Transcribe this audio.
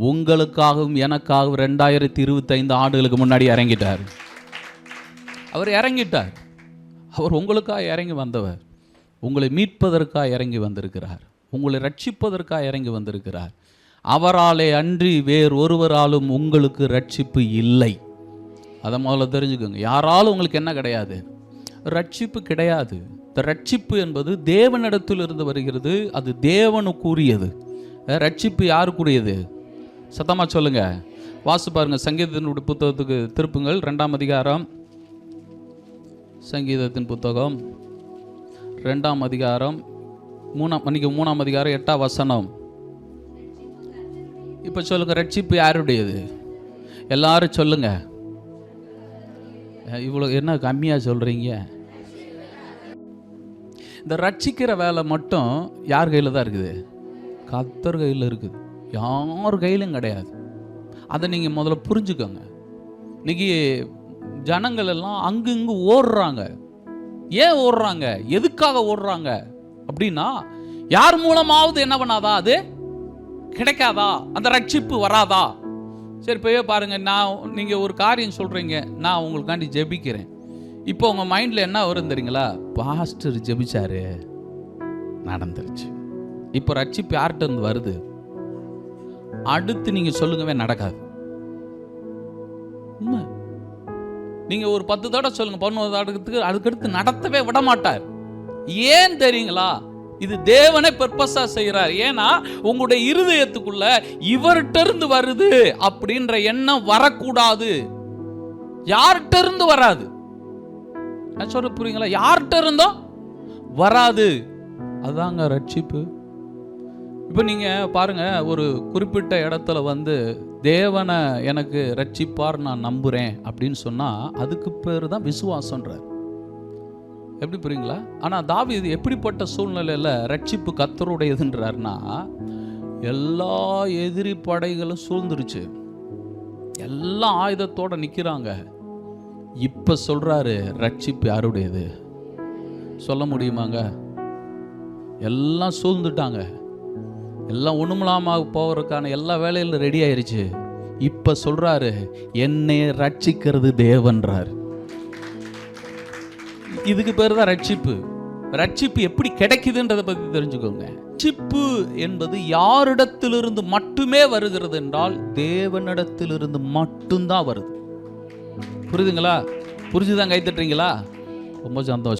உங்களுக்காகவும் எனக்காகவும் ரெண்டாயிரத்தி இருபத்தைந்து ஆண்டுகளுக்கு முன்னாடி இறங்கிட்டார். அவர் இறங்கிட்டார். அவர் உங்களுக்காக இறங்கி வந்தவர். உங்களை மீட்பதற்காக இறங்கி வந்திருக்கிறார். உங்களை ரட்சிப்பதற்காக இறங்கி வந்திருக்கிறார். அவராலே அன்றி வேறு ஒருவராலும் உங்களுக்கு ரட்சிப்பு இல்லை. அதை முதல்ல தெரிஞ்சுக்கோங்க. யாராலும் உங்களுக்கு என்ன கிடையாது? ரட்சிப்பு கிடையாது. இந்த ரட்சிப்பு என்பது தேவனிடத்திலிருந்து வருகிறது. அது தேவனுக்குரியது. ரட்சிப்பு யாருக்குரியது? சத்தமாக சொல்லுங்க. வாசு பாருங்க. சங்கீதத்தினுடைய புத்தகத்துக்கு திருப்புங்கள். ரெண்டாம் அதிகாரம். சங்கீதத்தின் புத்தகம். ரெண்டாம் அதிகாரம். மூணாம் அன்றைக்கி மூணாம் அதிகாரம் எட்டாம் வசனம். இப்போ சொல்லுங்கள் ரட்சிப்பு யாருடையது? எல்லாரும் சொல்லுங்க. இவ்வளோ என்ன கம்மியாக சொல்கிறீங்க இந்த ரட்சிக்கிற வேலை மட்டும் யார் கையில் தான் இருக்குது? கத்தர் கையில் இருக்குது. யார் கையிலும் கிடையாது. அதை நீங்கள் முதல்ல புரிஞ்சுக்கோங்க. இன்னைக்கு ஜனங்கள் எல்லாம் அங்கு இங்கு ஓடுறாங்க. ஏன் ஓடுறாங்க? எதுக்காக ஓடுறாங்க? அப்படின்னா யார் மூலமாவது என்ன பண்ணாதா அது? கிடைக்காதா? அந்த ரட்சிப்பு வராதா? சரி இப்போவே பாருங்க நான் நீங்கள் ஒரு காரியம் சொல்கிறீங்க நான் உங்களுக்காண்டி ஜெபிக்கிறேன். இப்போ உங்கள் மைண்டில் என்ன வரும் தெரியுங்களா? பாஸ்டர் ஜெபிச்சாரு. நடந்துருச்சு. இப்போ ரட்சிப்பு யார்கிட்ட இருந்து வருது? அடுத்து நீங்கள் சொல்லுங்கவே நடக்காது. உண்மை. நீங்கள் ஒரு பத்து தடவை சொல்லுங்க பதினோரு தடத்துக்கு அதுக்கடுத்து நடத்தவே விட மாட்டார் ஏன் தெரியுங்களா? இது தேவனே பர்பஸா செய்கிறார். ஏன்னா உங்களுடைய இருதயத்துக்குள்ள இவர்கிட்ட இருந்து வருது அப்படின்ற எண்ணம் வரக்கூடாது. யார்கிட்ட இருந்து வராது? நான் சொல்ற புரியுங்களா? யார்கிட்ட இருந்தோ வராது. அதாங்க ரட்சிப்பு. இப்போ நீங்கள் பாருங்க ஒரு குறிப்பிட்ட இடத்துல வந்து தேவனை எனக்கு ரட்சிப்பார் நான் நம்புகிறேன் அப்படின்னு சொன்னால் அதுக்கு பேர் தான் விசுவாசன்றார் எப்படி புரியுங்களா? ஆனால் தாவீது எப்படிப்பட்ட சூழ்நிலையில் ரட்சிப்பு கத்தருடையதுன்றார்னா எல்லா எதிரி படைகளும் சூழ்ந்துருச்சு. எல்லாம் ஆயுதத்தோடு நிற்கிறாங்க இப்போ சொல்கிறாரு ரட்சிப்பு யாருடையது? சொல்ல முடியுமாங்க? எல்லாம் சூழ்ந்துட்டாங்க. எல்லாம் ஒண்ணுமில்லாம போகிறதுக்கான எல்லா வேலையிலும் ரெடி ஆயிருச்சு. இப்ப சொல்றாரு என்னை ரட்சிக்கிறது தேவன்றார். இதுக்கு பேர் தான் ரட்சிப்பு. ரட்சிப்பு எப்படி கிடைக்குதுன்றதை பத்தி தெரிஞ்சுக்கோங்க. ரட்சிப்பு என்பது யாரிடத்திலிருந்து மட்டுமே வருகிறது என்றால் தேவனிடத்திலிருந்து மட்டும்தான் வருது. புரியுதுங்களா? புரிஞ்சுதான் கை தட்டுறீங்களா? ரொம்ப சந்தோஷம்.